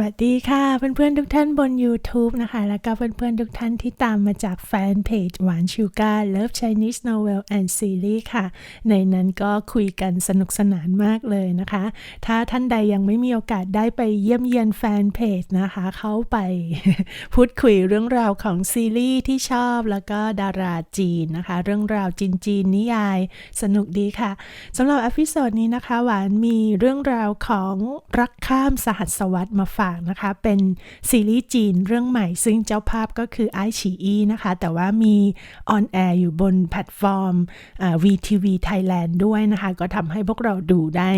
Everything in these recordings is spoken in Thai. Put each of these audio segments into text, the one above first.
วัสดีค่ะเพื่อนๆทุกท่านบน YouTube นะคะ แล้วก็เพื่อนๆทุกท่านที่ตามมาจากแฟนเพจหวานชูการ์ Love Chinese Novel and Series ค่ะ ในนั้นก็คุยกันสนุกสนานมากเลยนะคะ ถ้าท่านใดยังไม่มีโอกาสได้ไปเยี่ยมเยียนแฟนเพจนะคะ เข้าไปพูดคุยเรื่องราวของซีรีส์ที่ชอบแล้วก็ดาราจีนนะคะ เรื่องราวจีนจีนๆนิยายสนุกดีค่ะสำหรับอพิโซดนี้นะคะ หวานมีเรื่องราวของรักข้ามสหัสวรรษมาฝากนะคะ เป็นซีรีส์จีนเรื่องใหม่ ซึ่งเจ้าภาพก็คือไอฉีอีนะคะ แต่ว่ามีออนแอร์อยู่บนแพลตฟอร์ม VTV Thailand ด้วยนะคะ ก็ทำให้พวกเราดูได้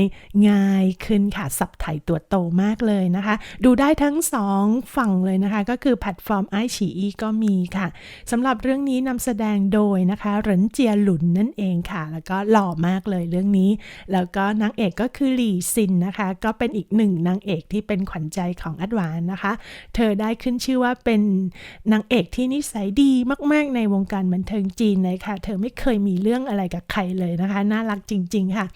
ง่ายขึ้นค่ะสับไถตัวโตมากเลยนะคะ ดูได้ทั้งสองฝั่งเลยนะคะ ก็คือแพลตฟอร์มไอฉีอีก็มีค่ะสำหรับเรื่องนี้นำแสดงโดยนะคะเหรินเจียหลุนนั่นเองค่ะ แล้วก็หล่อมากเลยเรื่องนี้ แล้วก็นางเอกก็คือหลี่ซินนะคะ ก็เป็นอีกหนึ่งนางเอกที่เป็นขวัญใจของอัดวานนะคะ เธอได้ขึ้นชื่อว่าเป็นนางเอกที่นิสัยดีมาก ๆ ในวงการบันเทิงจีนเลยค่ะ เธอไม่เคยมีเรื่องอะไรกับใครเลยนะคะ น่ารักจริง ๆ ค่ะ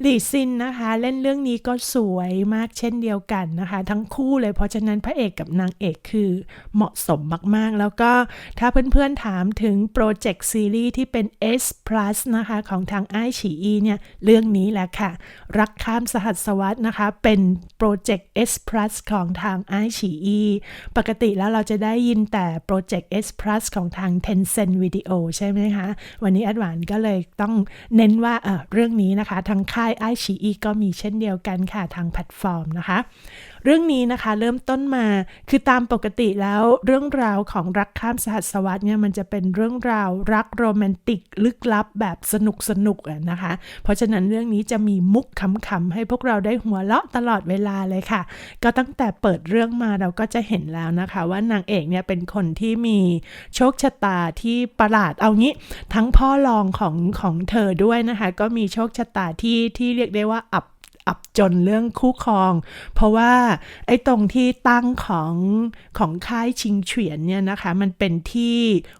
หลี่ซินนะคะ เล่นเรื่องนี้ก็สวยมากเช่นเดียวกันนะคะ ทั้งคู่เลยเพราะฉะนั้นพระเอกกับนางเอกคือเหมาะสมมาก ๆ แล้วก็ถ้าเพื่อน ๆ ถามถึงโปรเจกต์ซีรีส์ที่เป็น S Plus นะคะของทางไอฉีอีเนี่ยเรื่องนี้แหละค่ะ รักข้ามสหัสวรรษนะคะ เป็นโปรเจกต์ S Plus ของทาง i อ e ปกติแล้วเราจะได้ยินแต่โปรเจกต์ S Plus ของทาง Tencent Video ใช่ไหมคะ วันนี้แอดวานก็เลยต้องเน้นว่าเออเรื่องนี้นะคะ ทางค่ายไอชีอีก็มีเช่นเดียวกันค่ะทางแพลตฟอร์มนะคะ เรื่องนี้นะคะเริ่มต้นมาคือตามปกติแล้วเรื่องราวของรักข้ามสหัสวรรษเนี่ยมันจะเป็นเรื่องราวรักโรแมนติกลึกลับแบบสนุกสนุกอะนะคะ เพราะฉะนั้นเรื่องนี้จะมีมุกขำๆให้พวกเราได้หัวเราะตลอดเวลาเลยค่ะ ก็ตั้งแต่เปิดเรื่องมาเราก็จะเห็นแล้วนะคะ ว่านางเอกเนี่ยเป็นคนที่มีโชคชะตาที่ประหลาดเอางี้ทั้งพ่อรองของของเธอด้วยนะคะ ก็มีโชคชะตาที่ที่เรียกได้ว่าอับ อับจนเรื่องคู่ครอง เพราะว่าไอ้ตรงที่ตั้งของของค่ายชิงเฉียนเนี่ยนะคะ มันเป็นที่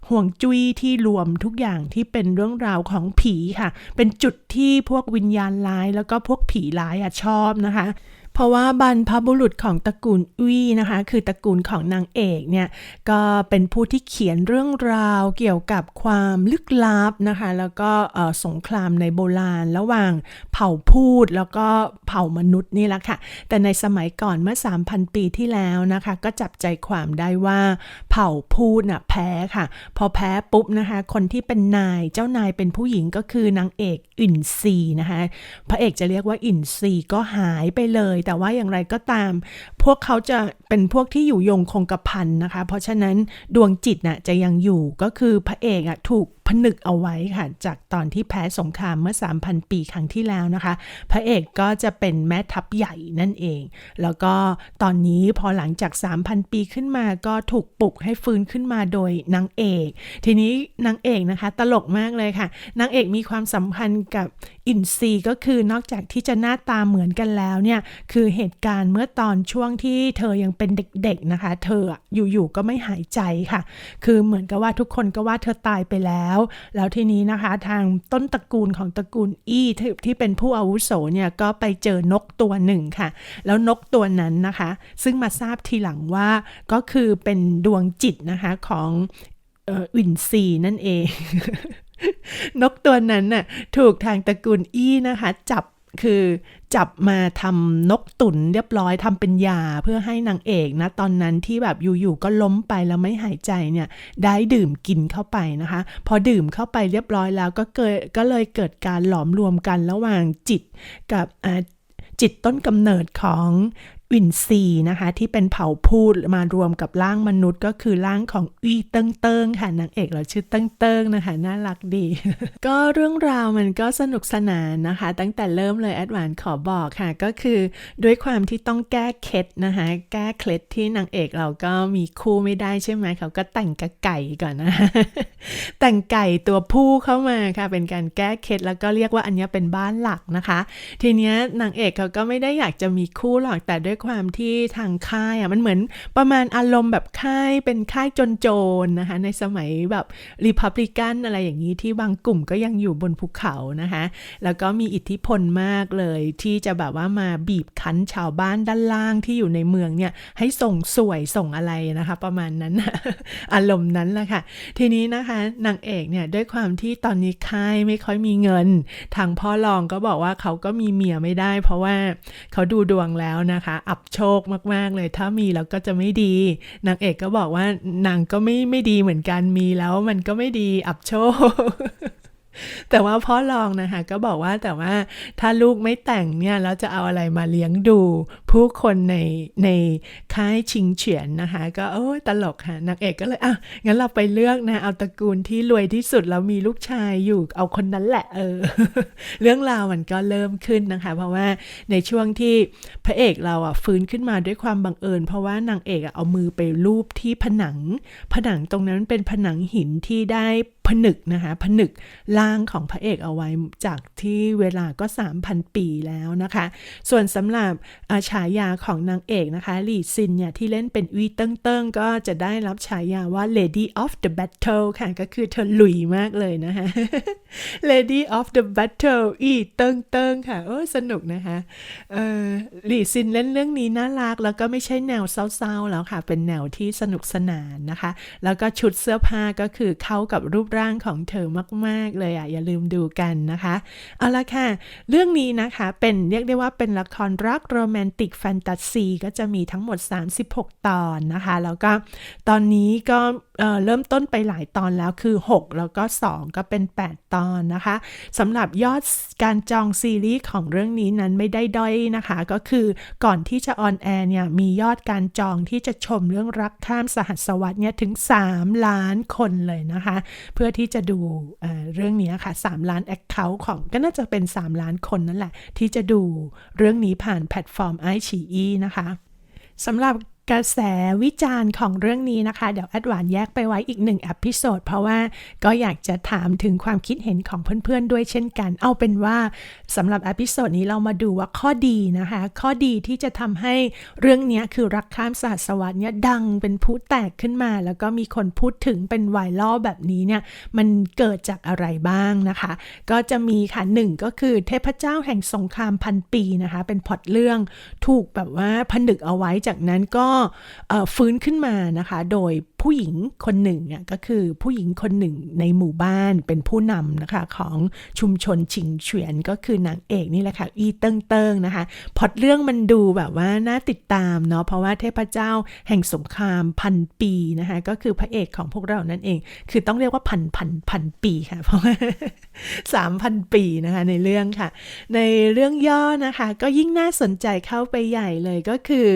ห่วงจุ้ยที่รวมทุกอย่างที่เป็นเรื่องราวของผีค่ะ เป็นจุดที่พวกวิญญาณร้ายแล้วก็พวกผีร้ายอะชอบนะคะ เพราะว่าบรรพบุรุษของตระกูลอุ้ยนะคะ คือตระกูลของนางเอกเนี่ยก็เป็นผู้ที่เขียนเรื่องราวเกี่ยวกับความลึกลับนะคะ แล้วก็สงครามในโบราณ ระหว่างเผ่าพูดแล้วก็เผ่ามนุษย์นี่แหละค่ะ แต่ในสมัยก่อนเมื่อ 3,000 ปีที่แล้วนะคะ ก็จับใจความได้ว่าเผ่าพูดน่ะแพ้ค่ะ พอแพ้ปุ๊บนะคะ คนที่เป็นนายเจ้านายเป็นผู้หญิงก็คือนางเอกอินซีนะคะพระเอกจะเรียกว่าอินซีก็หายไปเลยแต่ว่าอย่างไรก็ตาม พวกเขาจะเป็นพวกที่อยู่ยงคงกระพันนะคะ เพราะฉะนั้นดวงจิตน่ะจะยังอยู่ก็คือพระเอกอะถูกผนึกเอาไว้ค่ะ จากตอนที่แพ้สงครามเมื่อ 3,000 ปีครั้งที่แล้วนะคะ พระเอกก็จะเป็นแม่ทัพใหญ่นั่นเอง แล้วก็ตอนนี้พอหลังจาก 3,000 ปีขึ้นมาก็ถูกปลุกให้ฟื้นขึ้นมาโดยนางเอก ทีนี้นางเอกนะคะ ตลกมากเลยค่ะนางเอกมีความสัมพันธ์กับอินซีก็คือนอกจากที่จะหน้าตาเหมือนกันแล้วเนี่ยคือเหตุการณ์เมื่อตอนช่วงที่เธอยังเป็นเด็กๆนะคะ เธออะอยู่ๆก็ไม่หายใจค่ะ คือเหมือนกับว่าทุกคนก็ว่าเธอตายไปแล้วแล้วทีนี้นะคะทางต้นตระกูลของตระกูลอี้ที่ที่เป็นผู้อาวุโสเนี่ยก็ไปเจอนกตัวหนึ่งค่ะ แล้วนกตัวนั้นนะคะ ซึ่งมาทราบทีหลังว่าก็คือเป็นดวงจิตนะคะของอ,อินซีนั่นเอง นกตัวนั้นน่ะถูกทางตระกูลอี้นะคะ จับ คือจับมาทำนกตุนเรียบร้อยทำเป็นยาเพื่อให้นางเอกนะ ตอนนั้นที่แบบอยู่ๆก็ล้มไปแล้วไม่หายใจเนี่ย ได้ดื่มกินเข้าไปนะคะ พอดื่มเข้าไปเรียบร้อยแล้วก็เกิดก็เลยเกิดการหลอมรวมกันระหว่างจิตกับจิตต้นกำเนิดของ วินซีนะคะที่เป็นเผ่าพูดมารวมกับร่างมนุษย์ ก็คือร่างของอีเติ้งเติ้งค่ะนางเอกเราชื่อเติ้งเติ้งนะคะน่ารักดี ก็เรื่องราวมันก็สนุกสนานนะคะ ตั้งแต่เริ่มเลยแอดวานขอบอกค่ะ ก็คือด้วยความที่ต้องแก้เคล็ดนะคะแก้เคล็ดที่นางเอกเราก็มีคู่ไม่ได้ใช่ไหมเขาก็แต่งกระไก่ก่อนนะแต่งไก่ตัวผู้เข้ามาค่ะ เป็นการแก้เคล็ดแล้วก็เรียกว่าอันนี้เป็นบ้านหลักนะคะ ทีเนี้ยนางเอกเขาก็ไม่ได้อยากจะมีคู่หรอกแต่ด้วยความที่ทางค่ายอะมันเหมือนประมาณอารมณ์แบบค่ายเป็นค่ายจนๆนะคะ ในสมัยแบบรีพับลิกันอะไรอย่างนี้ที่บางกลุ่มก็ยังอยู่บนภูเขานะคะ แล้วก็มีอิทธิพลมากเลยที่จะแบบว่ามาบีบคั้นชาวบ้านด้านล่างที่อยู่ในเมืองเนี่ยให้ส่งสวยส่งอะไรนะคะ ประมาณนั้นอารมณ์นั้นแหละค่ะ ทีนี้นะคะนางเอกเนี่ยด้วยความที่ตอนนี้ค่ายไม่ค่อยมีเงิน ทางพ่อรองก็บอกว่าเขาก็มีเมียไม่ได้ เพราะว่าเขาดูดวงแล้วนะคะอับโชคมาก ๆ เลย ถ้ามีแล้วก็จะไม่ดี นางเอกก็บอกว่านางก็ไม่ไม่ดีเหมือนกันมีแล้วมันก็ไม่ดีอับโชค แต่ว่าพ่อรองนะคะก็บอกว่าแต่ว่าถ้าลูกไม่แต่งเนี่ยแล้วจะเอาอะไรมาเลี้ยงดู ผู้คนในในค่ายชิงเฉียนนะคะ ก็โอ้ตลกค่ะนางเอกก็เลยอะงั้นเราไปเลือกนะเอาตระกูลที่รวยที่สุดแล้วมีลูกชายอยู่เอาคนนั้นแหละเออ เรื่องราวมันก็เริ่มขึ้นนะคะ เพราะว่าในช่วงที่พระเอกเราอะฟื้นขึ้นมาด้วยความบังเอิญ เพราะว่านางเอกอะเอามือไปลูบที่ผนัง ผนังตรงนั้นเป็นผนังหินที่ได้ผนึกนะคะผนึกร่างของพระเอกเอาไว้จากที่เวลาก็ 3,000 ปีแล้วนะคะ ส่วนสำหรับาฉายาของนางเอกนะคะหลี่ซินเนี่ยที่เล่นเป็นวีเติ้งเติ้งก็จะได้รับฉายาว่า Lady of the Battle ค่ะ ก็คือเธอลุยมากเลยนะคะ Lady of the Battle อีเติ้งเติ้งค่ะโอ้สนุกนะคะเออหลี่ซินเล่นเรื่องนี้น่ารัก แล้วก็ไม่ใช่แนวเศร้าๆแล้วค่ะ เป็นแนวที่สนุกสนานนะคะ แล้วก็ชุดเสื้อผ้าก็คือเข้ากับรูปร่างของเธอมาก ๆ เลยอะ อย่าลืมดูกันนะคะ เอาละค่ะ เรื่องนี้นะคะเป็นเรียกได้ว่าเป็นละครรักโรแมนติกแฟนตาซีก็จะมีทั้งหมด 36 ตอนนะคะ แล้วก็ตอนนี้ก็ เริ่มต้นไปหลายตอนแล้วคือ 6 แล้วก็ 2 ก็เป็น 8 ตอนนะคะสำหรับยอดการจองซีรีส์ของเรื่องนี้นั้นไม่ได้ด้อยนะคะ ก็คือก่อนที่จะออนแอร์เนี่ยมียอดการจองที่จะชมเรื่องรักข้ามสหัสวรรษเนี่ยถึง 3 ล้านคนเลยนะคะ เพื่อที่จะดูเเรื่องนี้ค่ะ 3 ล้านแอคเคาท์ของก็น่าจะเป็น 3 ล้านคนนั่นแหละ ที่จะดูเรื่องนี้ผ่านแพลตฟอร์มไอชีอีนะคะสำหรับ กระแสวิจารณ์ของเรื่องนี้นะคะ เดี๋ยวแอดวานแยกไปไว้อีกหนึ่งอพิโซดเพราะว่าก็อยากจะถามถึงความคิดเห็นของเพื่อนๆด้วยเช่นกัน เอาเป็นว่าสำหรับอพิโซดนี้เรามาดูว่าข้อดีนะคะ ข้อดีที่จะทำให้เรื่องนี้คือรักข้ามศาสวรรษเนี่ยดังเป็นผู้แตกขึ้นมา แล้วก็มีคนพูดถึงเป็นไวรัลแบบนี้เนี่ยมันเกิดจากอะไรบ้างนะคะ ก็จะมีค่ะหนึ่งก็คือเทพเจ้าแห่งสงครามพันปีนะคะ เป็นพอตเรื่องถูกแบบว่าผนึกเอาไว้จากนั้นก็ฟื้นขึ้นมานะคะ โดย ผู้หญิงคนหนึ่งอะก็คือผู้หญิงคนหนึ่งในหมู่บ้านเป็นผู้นำนะคะของชุมชนชิงเฉวียนก็คือนางเอกนี่แหละค่ะอีเติ้งเติ้งนะคะพอตเรื่องมันดูแบบว่าน่าติดตามเนาะเพราะว่าเทพเจ้าแห่งสงครามพันปีนะคะก็คือพระเอกของพวกเรานั่นเอง คือต้องเรียกว่าพันพันพันปีค่ะ เพราะว่าสามพันปีนะคะในเรื่องค่ะ ในเรื่องย่อนะคะก็ยิ่งน่าสนใจเข้าไปใหญ่เลยก็คือ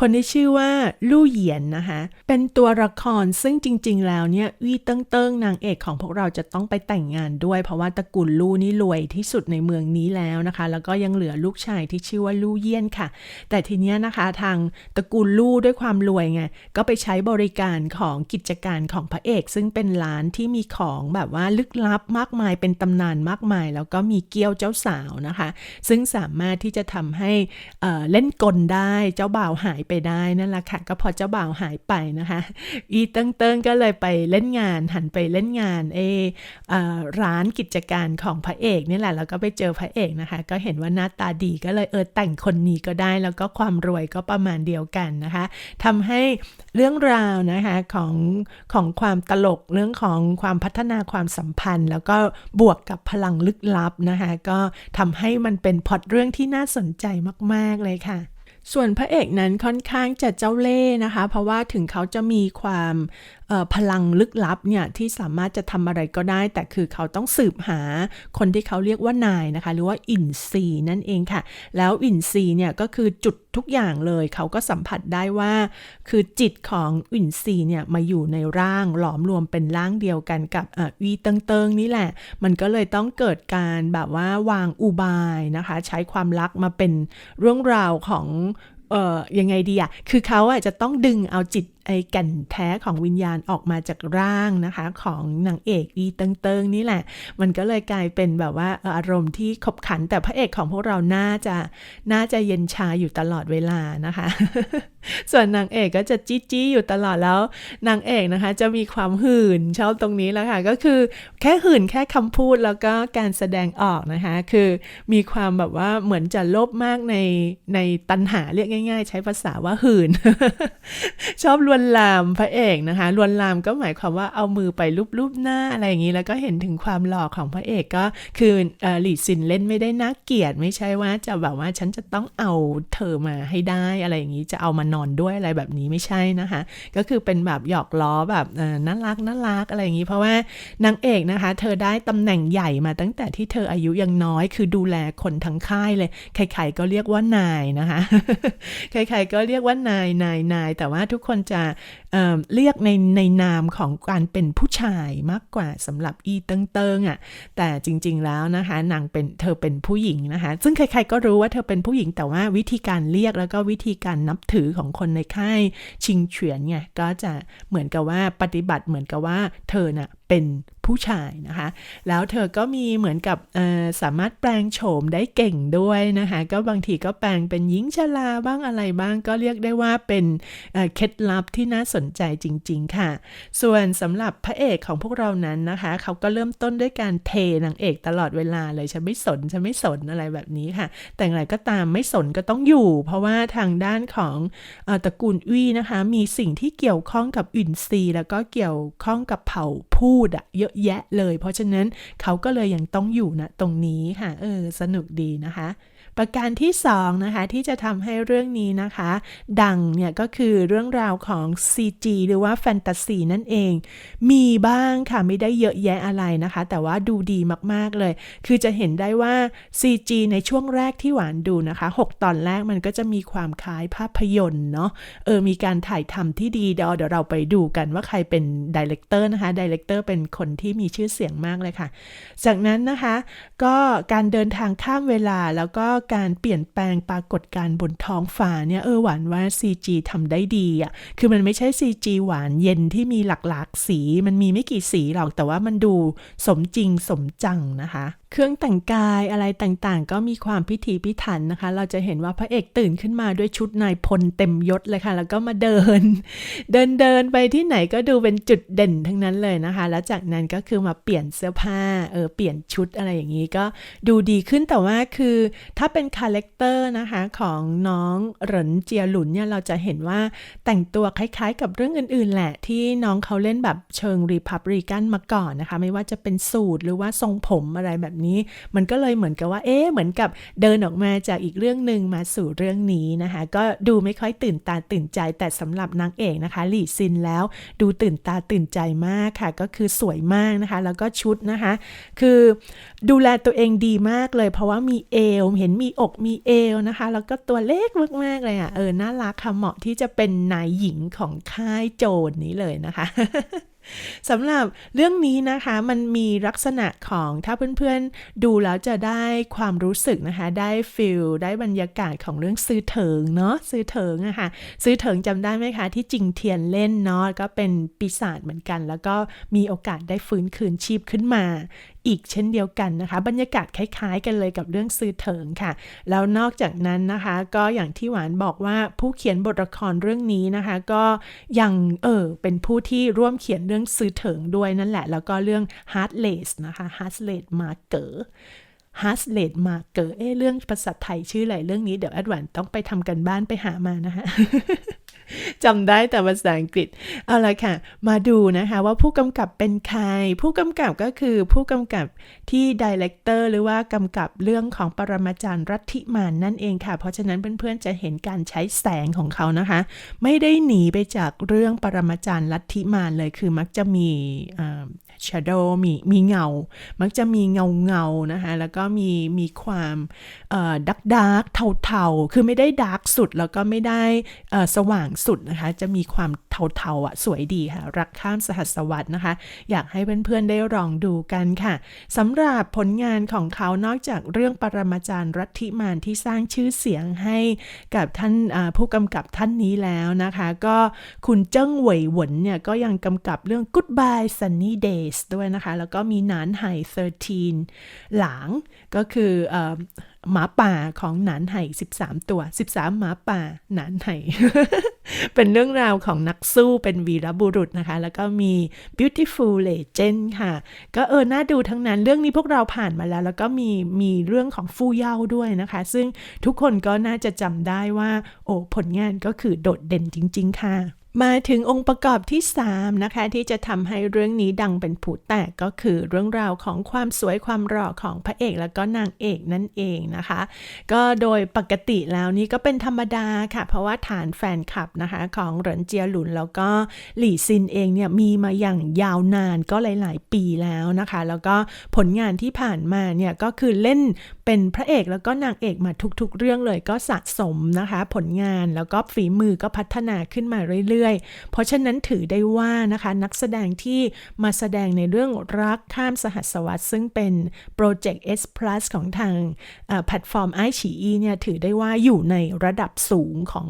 คนที่ชื่อว่าลู่เหยียนนะคะเป็นตัวละครซึ่งจริง ๆ แล้วเนี่ยวีเติ้งเติ้งนางเอกของพวกเราจะต้องไปแต่งงานด้วย เพราะว่าตระกูลลู่นี่รวยที่สุดในเมืองนี้แล้วนะคะ แล้วก็ยังเหลือลูกชายที่ชื่อว่าลู่เยี่ยนค่ะ แต่ทีเนี้ยนะคะทางตระกูลลู่ด้วยความรวยไงก็ไปใช้บริการของกิจการของพระเอก ซึ่งเป็นร้านที่มีของแบบว่าลึกลับมากมายเป็นตำนานมากมาย แล้วก็มีเกี้ยวเจ้าสาวนะคะ ซึ่งสามารถที่จะทำให้เอ่อเล่นกลได้เจ้าบ่าวหายไปได้นั่นแหละค่ะก็พอเจ้าบ่าวหายไปนะคะอีเติ้งเติ้งก็เลยไปเล่นงานหันไปเล่นงานเออร้านกิจการของพระเอกนี่แหละแล้วก็ไปเจอพระเอกนะคะ ก็เห็นว่าหน้าตาดีก็เลยเออแต่งคนนี้ก็ได้ แล้วก็ความรวยก็ประมาณเดียวกันนะคะทำให้เรื่องราวนะคะของของความตลกเรื่องของความพัฒนาความสัมพันธ์ แล้วก็บวกกับพลังลึกลับนะคะก็ทำให้มันเป็นพล็อตเรื่องที่น่าสนใจมาก ๆ เลยค่ะ ส่วนพระเอกนั้นค่อนข้างจะเจ้าเล่ห์นะคะ เพราะว่าถึงเขาจะมีความ พลังลึกลับเนี่ยที่สามารถจะทำอะไรก็ได้ แต่คือเขาต้องสืบหาคนที่เขาเรียกว่านายนะคะ หรือว่าอินซีนั่นเองค่ะ แล้วอินซีเนี่ยก็คือจุดทุกอย่างเลย เขาก็สัมผัสได้ว่า คือจิตของอินซีเนี่ยมาอยู่ในร่างหลอมรวมเป็นร่างเดียวกันกับวีเติงเติงนี่แหละ มันก็เลยต้องเกิดการแบบว่าวางอุบายนะคะ ใช้ความรักมาเป็นเรื่องราวของเอ่อยังไงดีอะคือเขาอะจะต้องดึงเอาจิตไอ้แก่นแท้ของวิญญาณออกมาจากร่างนะคะ ของนางเอกอีเติงเติงนี่แหละ มันก็เลยกลายเป็นแบบว่าอารมณ์ที่ขบขันแต่พระเอกของพวกเราน่าจะน่าจะเย็นชาอยู่ตลอดเวลานะคะ ส่วนนางเอกก็จะจี้จี้อยู่ตลอดแล้วนางเอกนะคะ จะมีความหื่นชอบตรงนี้แล้วค่ะ ก็คือแค่หื่นแค่คำพูดแล้วก็การแสดงออกนะคะ คือมีความแบบว่าเหมือนจะโลภมากในในตัณหาเรียกง่าย ๆ ใช้ภาษาว่าหื่นชอบลวนลามพระเอกนะคะลวนลามก็หมายความว่าเอามือไปลูบๆหน้าอะไรอย่างนี้แล้วก็เห็นถึงความหล่อของพระเอกก็คือหลีซินเล่นไม่ได้น่าเกลียดไม่ใช่ว่าจะแบบว่าฉันจะต้องเอาเธอมาให้ได้อะไรอย่างนี้จะเอามานอนด้วยอะไรแบบนี้ไม่ใช่นะคะก็คือเป็นแบบหยอกล้อแบบน่ารักน่ารักอะไรอย่างนี้ เพราะว่านางเอกนะคะ เธอได้ตำแหน่งใหญ่มาตั้งแต่ที่เธออายุยังน้อย คือดูแลคนทั้งค่ายเลยใครๆก็เรียกว่านายนะคะใครๆก็เรียกว่านายนายนายแต่ว่าทุกคนจะเเรียกในในนามของการเป็นผู้ชายมากกว่าสำหรับอีเติงเติงอะแต่จริงๆแล้วนะคะนางเป็นเธอเป็นผู้หญิงนะคะซึ่งใครๆก็รู้ว่าเธอเป็นผู้หญิงแต่ว่าวิธีการเรียกแล้วก็วิธีการนับถือของคนในค่ายชิงเฉียนไงก็จะเหมือนกับว่าปฏิบัติเหมือนกับว่าเธอน่ะ เป็นผู้ชายนะคะ แล้วเธอก็มีเหมือนกับสามารถแปลงโฉมได้เก่งด้วยนะคะ ก็บางทีก็แปลงเป็นหญิงชราบ้างอะไรบ้าง ก็เรียกได้ว่าเป็นเคล็ดลับที่น่าสนใจจริง ๆ ค่ะ ส่วนสำหรับพระเอกของพวกเรานั้นนะคะ เขาก็เริ่มต้นด้วยการเทนางเอกตลอดเวลาเลยฉันไม่สนฉันไม่สนอะไรแบบนี้ค่ะ แต่อย่างไรก็ตามไม่สนก็ต้องอยู่ เพราะว่าทางด้านของอตระกูลอุ้ยนะคะ มีสิ่งที่เกี่ยวข้องกับอินทรีย์แล้วก็เกี่ยวข้องกับเผ่าพูดอะเยอะแยะเลย เพราะฉะนั้นเขาก็เลยยังต้องอยู่นะตรงนี้ค่ะเออสนุกดีนะคะ ประการที่สองนะคะที่จะทำให้เรื่องนี้นะคะ ดังเนี่ยก็คือเรื่องราวของ CG หรือว่าแฟนตาซีนั่นเอง มีบ้างค่ะไม่ได้เยอะแยะอะไรนะคะ แต่ว่าดูดีมากๆเลย คือจะเห็นได้ว่า CG ในช่วงแรกที่หวานดูนะคะ 6 ตอนแรกมันก็จะมีความคล้ายภาพยนตร์เนาะเออมีการถ่ายทำที่ดีเดี๋ยวเดี๋ยวเราไปดูกันว่าใครเป็นดีเลกเตอร์นะคะดีเลกเตอร์เป็นคนที่มีชื่อเสียงมากเลยค่ะ จากนั้นนะคะ ก็การเดินทางข้ามเวลาแล้วก็การเปลี่ยนแปลงปรากฏการ์บนท้องฟ้าเนี่ยเออหวานว่า CG ทำได้ดีอะ่ะคือมันไม่ใช่ CG หวานเย็นที่มีหลากๆสี มันมีไม่กี่สีหรอกแต่ว่ามันดูสมจริงสมจังนะคะ เครื่องแต่งกายอะไรต่างๆ ก็มีความพิถีพิถันนะคะ เราจะเห็นว่าพระเอกตื่นขึ้นมาด้วยชุดนายพลเต็มยศเลยค่ะ แล้วก็มาเดิน เดินเดินไปที่ไหนก็ดูเป็นจุดเด่นทั้งนั้นเลยนะคะ แล้วจากนั้นก็คือมาเปลี่ยนเสื้อผ้าเออเปลี่ยนชุดอะไรอย่างนี้ก็ดูดีขึ้นแต่ว่าคือถ้าเป็นคาแรคเตอร์นะคะของน้องเหรินเจียหลุนเนี่ยเราจะเห็นว่าแต่งตัวคล้ายๆ กับเรื่องอื่นๆแหละ ที่น้องเขาเล่นแบบเชิงรีพับริกันมาก่อนนะคะ ไม่ว่าจะเป็นสูตรหรือว่าทรงผมอะไรแบบนี้ มันก็เลยเหมือนกับว่า เอ๊ะเหมือนกับเดินออกมาจากอีกเรื่องหนึ่งมาสู่เรื่องนี้นะคะ ก็ดูไม่ค่อยตื่นตาตื่นใจ แต่สำหรับนางเอกนะคะหลี่ซินแล้วดูตื่นตาตื่นใจมากค่ะ ก็คือสวยมากนะคะ แล้วก็ชุดนะคะ คือดูแลตัวเองดีมากเลย เพราะว่ามีเอว เห็นมีอกมีเอวนะคะ แล้วก็ตัวเล็กมากๆเลยอะเออน่ารักค่ะเหมาะที่จะเป็นนายหญิงของค่ายโจรนี้เลยนะคะ สำหรับเรื่องนี้นะคะมันมีลักษณะของถ้าเพื่อนๆ ดูแล้วจะได้ความรู้สึกนะคะ ได้ฟิลได้บรรยากาศของเรื่องซื้อเถิงเนาะซื้อเถิงอะคะ่ะซื้อเถิงจำได้ไหมคะ ที่จริงเทียนเล่นเนาะก็เป็นปีศาจเหมือนกัน แล้วก็มีโอกาสได้ฟื้นคืนชีพขึ้นมา อีกเช่นเดียวกันนะคะ บรรยากาศคล้ายๆ กันเลยกับเรื่องซื้อเถิงค่ะ แล้วนอกจากนั้นนะคะ ก็อย่างที่หวานบอกว่าผู้เขียนบทละครเรื่องนี้นะคะ ก็ยังเออเป็นผู้ที่ร่วมเขียนเรื่องซื้อเถิงด้วยนั่นแหละ แล้วก็เรื่อง Heartless นะคะ Heartless Marker h a s l e t Marker เอ๊ะเรื่องภาษาไทยชื่ออะไรเรื่องนี้เดี๋ยวแอดวานต้องไปทำกันบ้านไปหามานะคะจำได้แต่ภาษาอังกฤษ เอาละค่ะ มาดูนะคะว่าผู้กำกับเป็นใคร ผู้กำกับก็คือผู้กำกับที่ดีเลกเตอร์หรือว่ากำกับเรื่องของปรมาจารย์รัติมานนั่นเองค่ะ เพราะฉะนั้นเพื่อนๆจะเห็นการใช้แสงของเขานะคะ ไม่ได้หนีไปจากเรื่องปรมาจารย์ลัทธิมานเลยคือมักจะมี shadow มีมีเงา มักจะมีเงาเงาๆนะคะแล้วก็มีมีความดักดักเทาเทาๆคือไม่ได้ดาร์กสุดแล้วก็ไม่ได้สว่างสุดนะคะ จะมีความเทาเทาๆอะสวยดีค่ะ รักข้ามสหัสวรรษนะคะ อยากให้เพื่อนๆได้ลองดูกันค่ะสำหรับผลงานของเขานอกจากเรื่องปรมาจารย์รัติมานที่สร้างชื่อเสียงให้กับท่านผู้กำกับท่านนี้แล้วนะคะ ก็คุณเจิ้งเหวยหวนเนี่ยก็ยังกำกับเรื่อง Goodbye sunny day Days ด้วยนะคะ แล้วก็มีหนานไห่13 หลาง ก็คือเอ่อหมาป่าของหนานไห่13 ตัว 13 หมาป่าหนานไห่ เป็นเรื่องราวของนักสู้เป็นวีรบุรุษนะคะ แล้วก็มี Beautiful Legend ค่ะ ก็เออ น่าดูทั้งนั้น เรื่องนี้พวกเราผ่านมาแล้ว แล้วก็มีมีเรื่องของฟู่เย่าด้วยนะคะ ซึ่งทุกคนก็น่าจะจำได้ว่า โอ้ ผลงานก็คือโดดเด่นจริง ๆ ค่ะ มาถึงองค์ประกอบที่ 3 นะคะ ที่จะทำให้เรื่องนี้ดังเป็นผู้แตกก็คือเรื่องราวของความสวยความหล่อของพระเอกแล้วก็นางเอกนั่นเองนะคะ ก็โดยปกติแล้วนี่ก็เป็นธรรมดาค่ะ เพราะว่าฐานแฟนคลับนะคะ ของเหรินเจียหลุนแล้วก็หลี่ซินเองเนี่ยมีมาอย่างยาวนานก็หลาย ๆ ปีแล้วนะคะ แล้วก็ผลงานที่ผ่านมาเนี่ยก็คือเล่นเป็นพระเอกแล้วก็นางเอกมาทุก ๆ เรื่องเลยก็สะสมนะคะ ผลงานแล้วก็ฝีมือก็พัฒนาขึ้นมาเรื่อยๆ เพราะฉะนั้นถือได้ว่านะคะนักแสดงที่มาแสดงในเรื่องรักข้ามสหัสวรรษซึ่งเป็นโปรเจกต์ S Plus ของทางแพลตฟอร์มไอฉีอีเนี่ยถือได้ว่าอยู่ในระดับสูงของ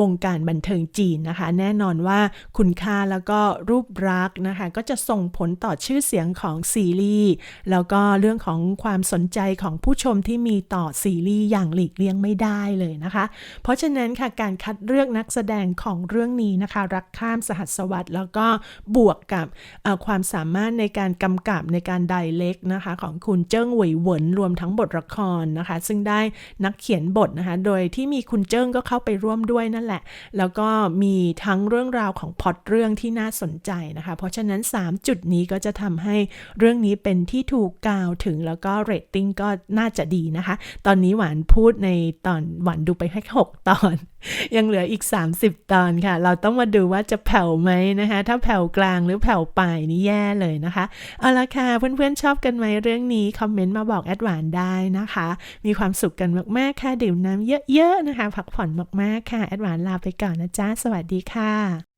วงการบันเทิงจีนนะคะ แน่นอนว่าคุณค่าแล้วก็รูปรักนะคะ ก็จะส่งผลต่อชื่อเสียงของซีรีส์แล้วก็เรื่องของความสนใจของผู้ชมที่มีต่อซีรีส์อย่างหลีกเลี่ยงไม่ได้เลยนะคะ เพราะฉะนั้นค่ะการคัดเลือกนักแสดงของเรื่องนี้นะคะรักข้ามสหัสวรรษแล้วก็บวกกับความสามารถในการกำกับในการไดเล็กนะคะ ของคุณเจิ้งหวยหวนรวมทั้งบทละครนะคะ ซึ่งได้นักเขียนบทนะคะ โดยที่มีคุณเจิ้งก็เข้าไปร่วมด้วยนั่นแหละ แล้วก็มีทั้งเรื่องราวของพอตเรื่องที่น่าสนใจนะคะ เพราะฉะนั้น 3 จุดนี้ก็จะทำให้เรื่องนี้เป็นที่ถูกกล่าวถึงแล้วก็เรตติ้งก็น่าจะดีนะคะ ตอนนี้หวานพูดในตอนหวานดูไปแค่6ตอนยังเหลืออีก 30 ตอนค่ะ เราต้องมาดูว่าจะแผ่วไหมนะคะ ถ้าแผ่วกลางหรือแผ่วปลายนี่แย่เลยนะคะ เอาละค่ะ เพื่อนๆชอบกันไหมเรื่องนี้ คอมเมนต์มาบอกแอดหวานได้นะคะ มีความสุขกันมากๆค่ะ ดื่มน้ำเยอะๆนะคะ พักผ่อนมากๆค่ะ แอดหวานลาไปก่อนนะจ๊ะ สวัสดีค่ะ